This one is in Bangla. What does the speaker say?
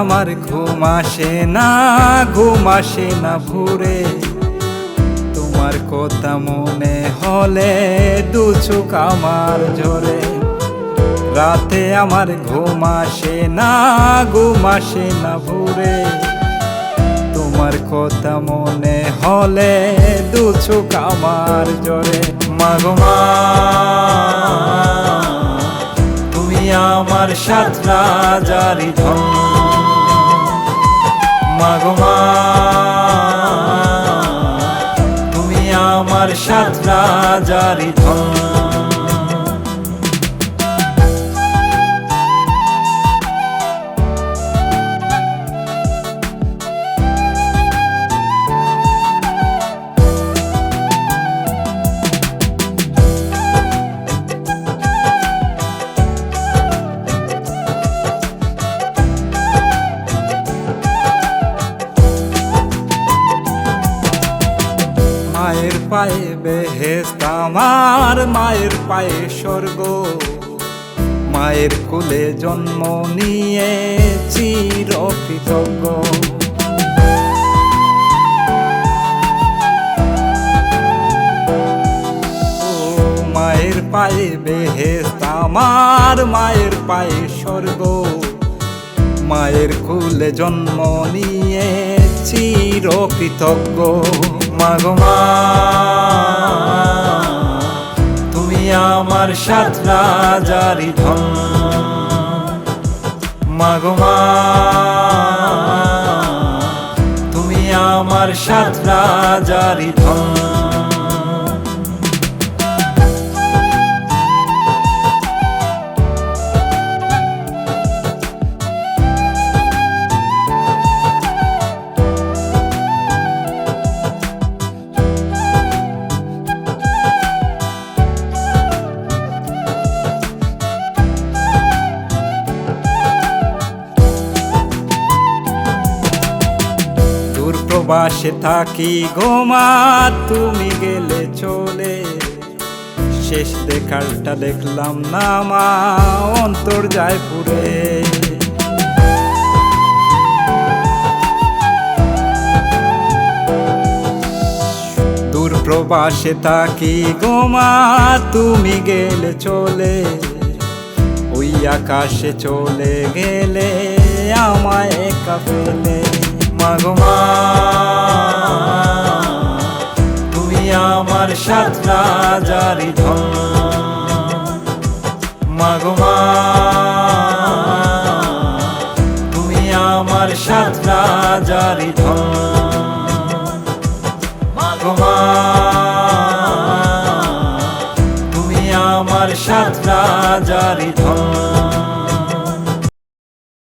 আমার ঘুম আসে না, ঘুম আসে না ভুরে। তোমার কথা মনে হলে দু আমার ঝরে রাতে আমার ঘুম আসে না, ঘুম আসে না ভুরে। তোমার কথা মনে হলে দু চোখ আমার ঝরে মাগমা তুমি আমার সাত রাজারি ধন। মাগমা তুমি আমার সাত রাজারি ধন। পায়ে বেহেস্ত আমার মায়ের পায়ে স্বর্গ। মায়ের কোলে জন্ম নিয়ে চির কৃতজ্ঞ মায়ের পায়ে বেহেস্ত আমার মায়ের পায়ে স্বর্গ। মায়ের কুলে জন্ম নিয়ে চির কৃতজ্ঞ মাগমা তুমি আমার সাত রাজারি ধন। মাগমা তুমি আমার সাত রাজারি ধন। প্রবাসে থাকি গোমা তুমি গেলে চলে। শেষ দেখালটা দেখলাম না মা, অন্তর যায় পুরে। দূর প্রবাসে থাকি গোমা তুমি গেলে চলে। ওই আকাশে চলে গেলে আমায় একা ফেলে। রাজারি ধন। মাগমা তুমি আমার সাত রাজারি ধন। মাগমা তুমি আমার সাত রাজারি ধন।